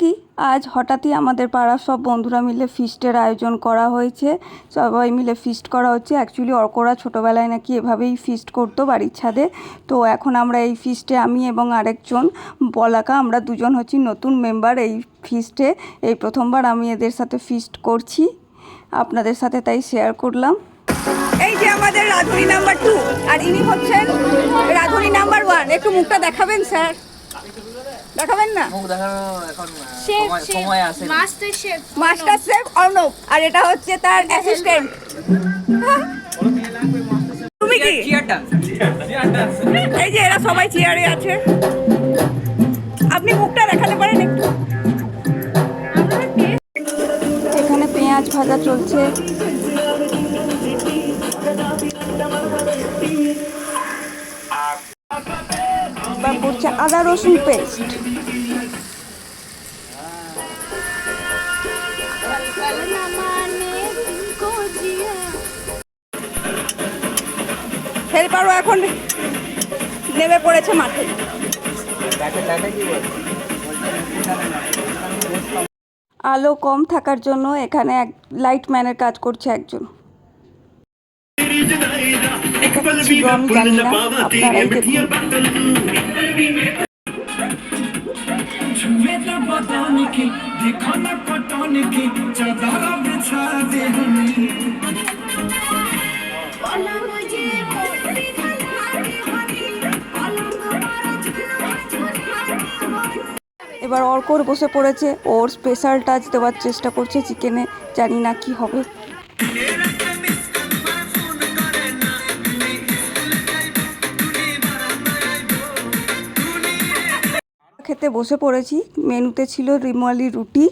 কি? আজ হঠাৎই আমাদের পাড়ার সব বন্ধুরা মিলে ফিস্টের আয়োজন করা হয়েছে। সবাই মিলে ফিস্ট করা হচ্ছে। অ্যাকচুয়ালি অর্করা ছোটোবেলায় নাকি এভাবেই ফিস্ট করতো বাড়ির ছাদে। তো এখন আমরা এই ফিস্টে আমি এবং আরেকজন বলাকা, আমরা দুজন হচ্ছি নতুন মেম্বার এই ফিস্টে এই প্রথমবার আমি এদের সাথে ফিস্ট করছি। আপনাদের সাথে তাই শেয়ার করলাম। এই যে আমাদের রাধুনি নাম্বার টু আর ইনি হচ্ছেন রাধুনি নাম্বার ওয়ান একটু মুখটা দেখাবেন, স্যার? দেখাবেন না? মুখ দেখানো এখন সময় chef master chef master chef Arnab আর এটা হচ্ছে তার অ্যাসিস্ট্যান্ট তুমি কি? এই যে এরা সবাই চেয়ারে আছে। আপনি মুখটা দেখাতে পারেন একটু। এখানে পেঁয়াজ ভাজা চলছে। করছে আদা রসুন পেস্ট। হেল্পারও এখন নেমে পড়েছে মাঠে। আলো কম থাকার জন্য এখানে এক লাইটম্যানের কাজ করছে একজন। এটা কি ছিল আমি জানি না আপনারাই দেখুন मेरा बदन की देखो न पटन की चादर बिछा दे हमें এবার অর্কর বসে পড়েছে ওর স্পেশাল টাচ দেওয়ার চেষ্টা করছে চিকেনে জানি না কি হবে খেতে বসে পড়েছি। মেনুতে ছিল রিমালি রুটি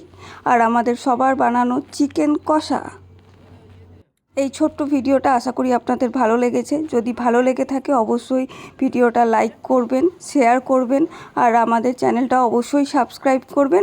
আর আমাদের সবার বানানো চিকেন কষা। এই ছোট্ট ভিডিওটা আশা করি আপনাদের ভালো লেগেছে। যদি ভালো লেগে থাকে অবশ্যই ভিডিওটা লাইক করবেন, শেয়ার করবেন আর আমাদের চ্যানেলটা অবশ্যই সাবস্ক্রাইব করবেন।